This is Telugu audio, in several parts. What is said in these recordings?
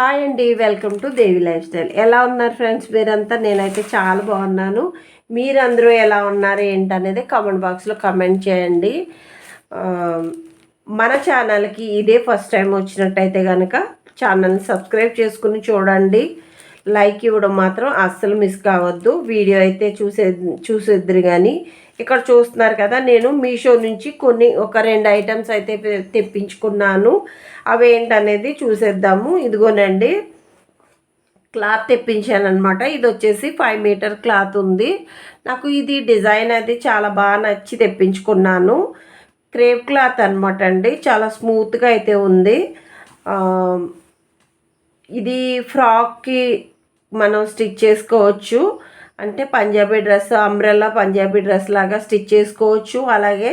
హాయ్ అండి welcome to Devi life style. ఎలా ఉన్నారు ఫ్రెండ్స్? మీరంతా నేనైతే చాలా బాగున్నాను. మీరందరూ ఎలా ఉన్నారు ఏంటనేది కామెంట్ బాక్స్లో కమెంట్ చేయండి. మన ఛానల్కి ఇదే ఫస్ట్ టైం వచ్చినట్టయితే కనుక ఛానల్ని సబ్స్క్రైబ్ చేసుకుని చూడండి. లైక్ ఇవ్వడం మాత్రం అస్సలు మిస్ కావద్దు. వీడియో అయితే చూసే చూసేద్దరు కానీ ఇక్కడ చూస్తున్నారు కదా నేను మీషో నుంచి కొన్ని ఒక రెండు ఐటమ్స్ అయితే తెప్పించుకున్నాను. అవి ఏంటనేది చూసేద్దాము. ఇదిగోనండి క్లాత్ తెప్పించాను అనమాట ఇది వచ్చేసి ఫైవ్ మీటర్ క్లాత్ ఉంది. నాకు ఇది డిజైన్ అది చాలా బాగా నచ్చి తెప్పించుకున్నాను. క్రేప్ క్లాత్ అనమాట అండి. చాలా స్మూత్గా అయితే ఉంది. ఇది ఫ్రాక్కి మనం స్టిచ్ చేసుకోవచ్చు. అంటే Punjabi dress umbrella Punjabi dress లాగా స్టిచ్ చేసుకోవచ్చు. అలాగే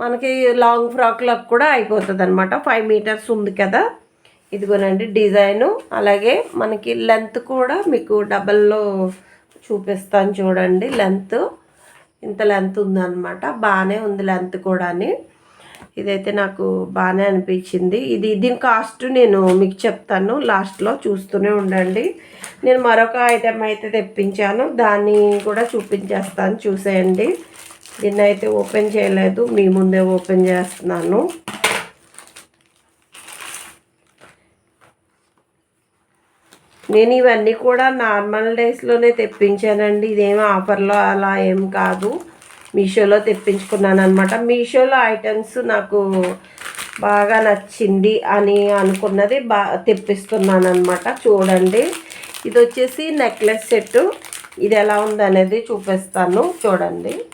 మనకి లాంగ్ ఫ్రాక్లకు కూడా అయిపోతుంది అనమాట ఫైవ్ మీటర్స్ ఉంది కదా. ఇదిగోనండి డిజైను. అలాగే మనకి లెంత్ కూడా మీకు డబల్లో చూపిస్తాను చూడండి లెంత్. ఇంత లెంత్ ఉందన్నమాట. బాగానే ఉంది లెంత్ కూడాని. ఇదైతే నాకు బాగానే అనిపించింది. ఇది దీని కాస్ట్ నేను మీకు చెప్తాను. లాస్ట్లో చూస్తూనే ఉండండి. నేను మరొక ఐటెం అయితే తెప్పించాను. దాన్ని కూడా చూపించేస్తాను. చూసేయండి. దీన్ని అయితే ఓపెన్ చేయలేదు. మీ ముందే ఓపెన్ చేస్తున్నాను. నేను ఇవన్నీ కూడా నార్మల్ డేస్లోనే తెప్పించానండి. ఇదేం ఆఫర్లో అలా ఏం కాదు. మీషోలో తెప్పించుకున్నాను అనమాట మీషోలో ఐటమ్స్ నాకు బాగా నచ్చింది అని అనుకున్నది బా తెప్పిస్తున్నాను అనమాట చూడండి. ఇది వచ్చేసి నెక్లెస్ సెట్ ఇది ఎలా ఉందనేది చూపిస్తాను. చూడండి.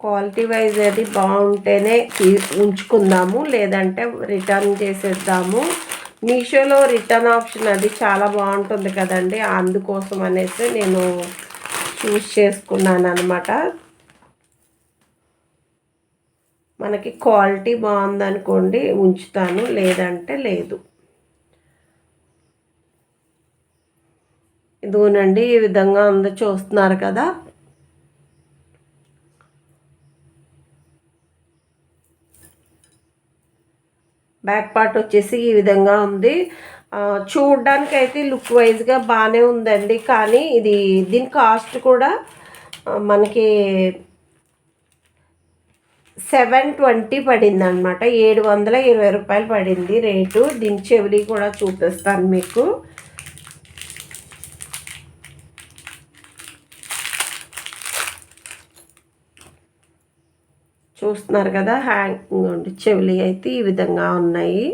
క్వాలిటీ వైజ్ అది బాగుంటేనే తీ- ఉంచుకుందాము. లేదంటే రిటర్న్ చేసేద్దాము. మీషోలో రిటర్న్ ఆప్షన్ అది చాలా బాగుంటుంది కదండి. అందుకోసం అనేసి నేను చూస్ చేసుకున్నాను అనమాట మనకి క్వాలిటీ బాగుందనుకోండి ఉంచుతాను. లేదంటే లేదు. ఇదిగోనండి ఈ విధంగా ఉందో చూస్తున్నారు కదా. బ్యాక్ పార్ట్ వచ్చేసి ఈ విధంగా ఉంది. చూడడానికి అయితే లుక్ వైజ్గా బాగానే ఉందండి. కానీ ఇది దీని కాస్ట్ కూడా మనకి సెవెన్ ట్వంటీ పడింది అనమాట ఏడు వందల ఇరవై రూపాయలు పడింది రేటు. దీని చెవిలి కూడా చూపిస్తాను మీకు. చూస్తున్నారు కదా హ్యాంగ్ చెవులు అయితే ఈ విధంగా ఉన్నాయి.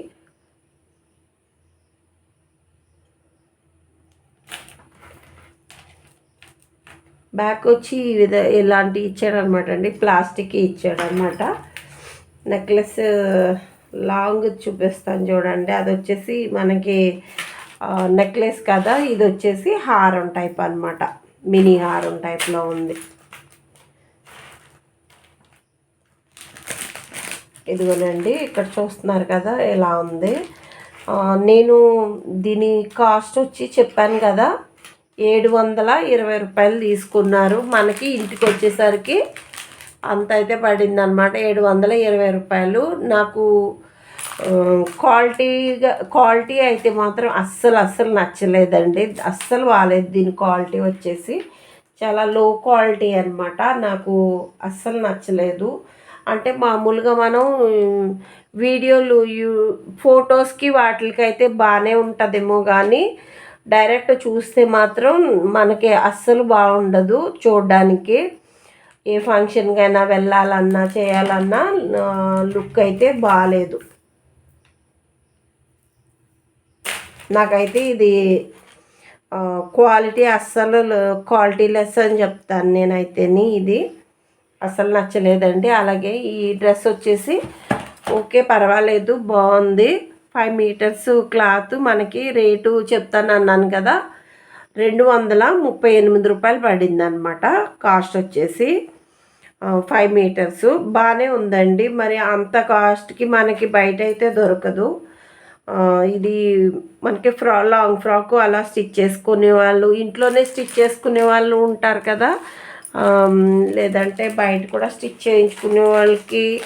బ్యాక్ వచ్చి ఈ విధ ఇలాంటివి ఇచ్చాడనమాట అండి. ప్లాస్టిక్ ఇచ్చాడనమాట. నెక్లెస్ లాంగ్ చూపిస్తాను చూడండి. అది వచ్చేసి మనకి నెక్లెస్ కదా ఇది వచ్చేసి హారం టైప్ అనమాట. మినీ హారం టైప్లో ఉంది. ఇదిగోనండి ఇక్కడ చూస్తున్నారు కదా ఎలా ఉంది. నేను దీని కాస్ట్ వచ్చి చెప్పాను కదా ఏడు వందల ఇరవై రూపాయలు తీసుకున్నారు. మనకి ఇంటికి వచ్చేసరికి అంత అయితే పడింది అనమాట ఏడు వందల ఇరవై రూపాయలు. నాకు క్వాలిటీగా క్వాలిటీ అయితే మాత్రం అస్సలు అస్సలు నచ్చలేదండి. అస్సలు బాగాలేదు దీని క్వాలిటీ వచ్చేసి. చాలా లో క్వాలిటీ అనమాట నాకు అస్సలు నచ్చలేదు. అంటే మామూలుగా మనం వీడియోలు యూ ఫొటోస్కి వాటికైతే బాగానే ఉంటుందేమో కానీ డైరెక్ట్ చూస్తే మాత్రం మనకి అస్సలు బాగుండదు చూడడానికి. ఏ ఫంక్షన్కైనా వెళ్ళాలన్నా చేయాలన్నా లుక్ అయితే బాగాలేదు నాకైతే ఇది క్వాలిటీ అస్సలు క్వాలిటీ లెస్ అని చెప్తాను నేనైతేని ఇది. అసలు నచ్చలేదండి. అలాగే ఈ డ్రెస్ వచ్చేసి ఓకే పర్వాలేదు బాగుంది. ఫైవ్ మీటర్స్ క్లాత్ మనకి రేటు చెప్తాను అన్నాను కదా. రెండు వందల ముప్పై ఎనిమిది రూపాయలు పడింది అనమాట కాస్ట్ వచ్చేసి. Five metres. బాగానే ఉందండి. మరి అంత కాస్ట్కి మనకి బయట అయితే దొరకదు. ఇది మనకి ఫ్రా లాంగ్ ఫ్రాక్ అలా స్టిచ్ చేసుకునే వాళ్ళు ఇంట్లోనే స్టిచ్ చేసుకునే వాళ్ళు ఉంటారు కదా. లేదంటే బయట కూడా స్టిచ్ చేయించుకునే వాళ్ళకి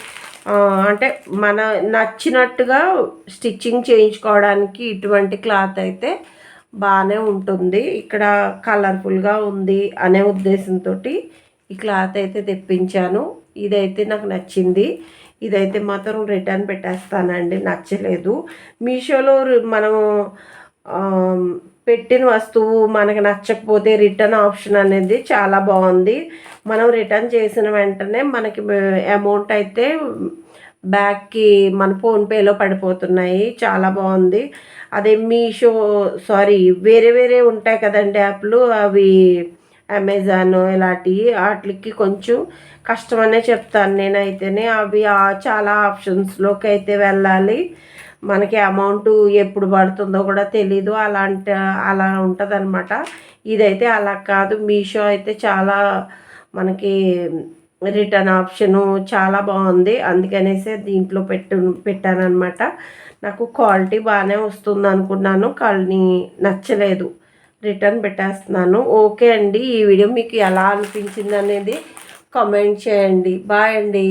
అంటే మన నచ్చినట్టుగా స్టిచ్చింగ్ చేయించుకోవడానికి ఇటువంటి క్లాత్ అయితే బాగానే ఉంటుంది. ఇక్కడ కలర్ఫుల్గా ఉంది అనే ఉద్దేశంతో ఈ క్లాత్ అయితే తెప్పించాను. ఇదైతే నాకు నచ్చింది. ఇదైతే మాత్రం రిటర్న్ పెట్టేస్తానండి. నచ్చలేదు. మీషోలో రి- మనము పెట్టిన వస్తువు మనకు నచ్చకపోతే రిటర్న్ ఆప్షన్ అనేది చాలా బాగుంది. మనం రిటర్న్ చేసిన వెంటనే మనకి అమౌంట్ అయితే బ్యాక్కి మన ఫోన్పేలో పడిపోతున్నాయి. చాలా బాగుంది. అదే మీషో సారీ వేరే వేరే ఉంటాయి కదండి యాప్లు. అవి అమెజాన్ ఇలాంటివి వాటికి కొంచెం కష్టమనే చెప్తాను నేనైతేనే. అవి చాలా ఆప్షన్స్లోకి అయితే వెళ్ళాలి. మనకి అమౌంట్ ఎప్పుడు పడుతుందో కూడా తెలీదు. అలాంటి అలా ఉంటుంది అనమాట ఇదైతే అలా కాదు. మీషో అయితే చాలా మనకి రిటర్న్ ఆప్షను చాలా బాగుంది. అందుకనేసి దీంట్లో పెట్టు పెట్టానమాట నాకు క్వాలిటీ బాగానే వస్తుంది అనుకున్నాను కానీ నచ్చలేదు. రిటర్న్ పెట్టేస్తున్నాను. ఓకే అండి. ఈ వీడియో మీకు ఎలా అనిపించింది అనేది కామెంట్ చేయండి. బాయ్ అండి.